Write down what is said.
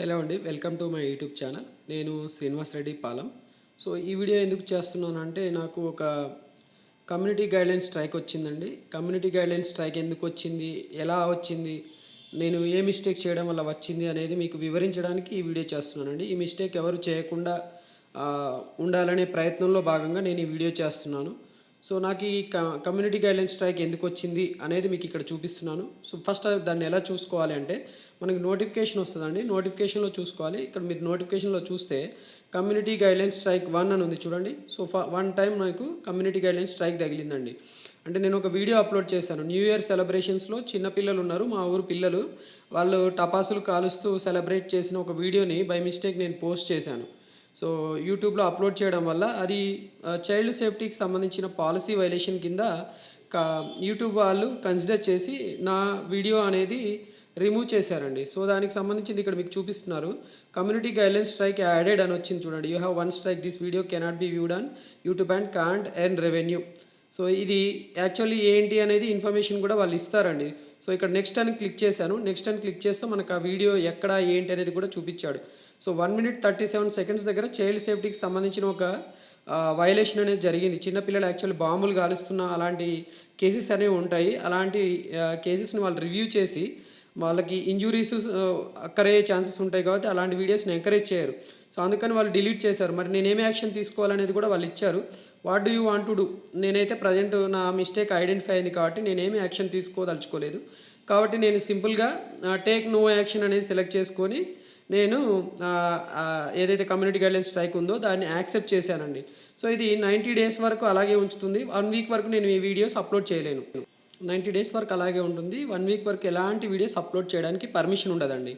Hello అండి welcome to my YouTube channel నేను Srinivas Reddy Palem. So ఈ వీడియో ఎందుకు చేస్తున్నానంటే నాకు ఒక కమ్యూనిటీ గైడ్లైన్ స్ట్రైక్ వచ్చిందండి. కమ్యూనిటీ గైడ్లైన్ స్ట్రైక్ ఎందుకు వచ్చింది? ఎలా వచ్చింది? నేను ఏ మిస్టేక్ చేయడం వల్ల వచ్చింది అనేది మీకు వివరించడానికి ఈ వీడియో చేస్తున్నానండి. ఈ మిస్టేక్ ఎవరు చేయకుండా ఉండాలనే ప్రయత్నంలో భాగంగా నేను ఈ వీడియో చేస్తున్నాను. సో నాకు ఈ కమ్యూనిటీ గైడ్లైన్ స్ట్రైక్ ఎందుకు వచ్చింది అనేది మీకు ఇక్కడ చూపిస్తున్నాను. సో ఫస్ట్ దాన్ని ఎలా చూసుకోవాలి అంటే మనకి నోటిఫికేషన్ వస్తుందండి. నోటిఫికేషన్లో చూసుకోవాలి. ఇక్కడ మీరు నోటిఫికేషన్లో చూస్తే కమ్యూనిటీ గైడ్లైన్ స్ట్రైక్ వన్ అని ఉంది చూడండి. సో వన్ టైం నాకు కమ్యూనిటీ గైడ్లైన్ స్ట్రైక్ తగిలిందండి. అంటే నేను ఒక వీడియో అప్లోడ్ చేశాను. న్యూ ఇయర్ సెలబ్రేషన్స్లో చిన్న పిల్లలు ఉన్నారు. మా ఊరు పిల్లలు వాళ్ళు టపాసులు కాలుస్తూ సెలబ్రేట్ చేసిన ఒక వీడియోని బై మిస్టేక్ నేను పోస్ట్ చేశాను. సో యూట్యూబ్లో అప్లోడ్ చేయడం వల్ల అది చైల్డ్ సేఫ్టీకి సంబంధించిన పాలసీ వైలేషన్ కింద యూట్యూబ్ వాళ్ళు కన్సిడర్ చేసి నా వీడియో అనేది రిమూవ్ చేశారండి. సో దానికి సంబంధించింది ఇక్కడ మీకు చూపిస్తున్నారు. కమ్యూనిటీ గైడ్లైన్ స్ట్రైక్ యాడెడ్ అని వచ్చింది చూడండి. You have one strike this video cannot be viewed on YouTube and can't earn revenue. So ఇది యాక్చువల్లీ ఏంటి అనేది ఇన్ఫర్మేషన్ కూడా వాళ్ళు ఇస్తారండి. సో ఇక్కడ నెక్స్ట్ అని క్లిక్ చేశాను. నెక్స్ట్ అని క్లిక్ చేస్తే మనకు ఆ వీడియో ఎక్కడ ఏంటి అనేది కూడా చూపించాడు. So one minute thirty seven seconds దగ్గర చైల్డ్ సేఫ్టీకి సంబంధించిన ఒక వైలేషన్ అనేది జరిగింది. చిన్నపిల్లలు యాక్చువల్లీ బాంబులు కాలుస్తున్న అలాంటి కేసెస్ అనేవి ఉంటాయి. అలాంటి కేసెస్ని వాళ్ళు రివ్యూ చేసి వాళ్ళకి ఇంజురీస్ అక్కరయ్యే ఛాన్సెస్ ఉంటాయి కాబట్టి అలాంటి వీడియోస్ని ఎంకరేజ్ చేయరు. సో అందుకని వాళ్ళు డిలీట్ చేశారు. మరి నేనేమి యాక్షన్ తీసుకోవాలనేది కూడా వాళ్ళు ఇచ్చారు. What do you want to do నేనైతే ప్రజెంట్ నా మిస్టేక్ ఐడెంటిఫై అయింది కాబట్టి నేనేమి యాక్షన్ తీసుకోదలుచుకోలేదు. కాబట్టి నేను సింపుల్గా టేక్ నో యాక్షన్ అనేది సెలెక్ట్ చేసుకొని నేను ఏదైతే కమ్యూనిటీ గైడ్లైన్ స్ట్రైక్ ఉందో దాన్ని యాక్సెప్ట్ చేశానండి. సో ఇది నైంటీ డేస్ వరకు అలాగే ఉంచుతుంది. వన్ వీక్ వరకు నేను ఈ వీడియోస్ అప్లోడ్ చేయలేను. నైంటీ డేస్ వరకు అలాగే ఉంటుంది. వన్ వీక్ వరకు ఎలాంటి వీడియోస్ అప్లోడ్ చేయడానికి పర్మిషన్ ఉండదండి.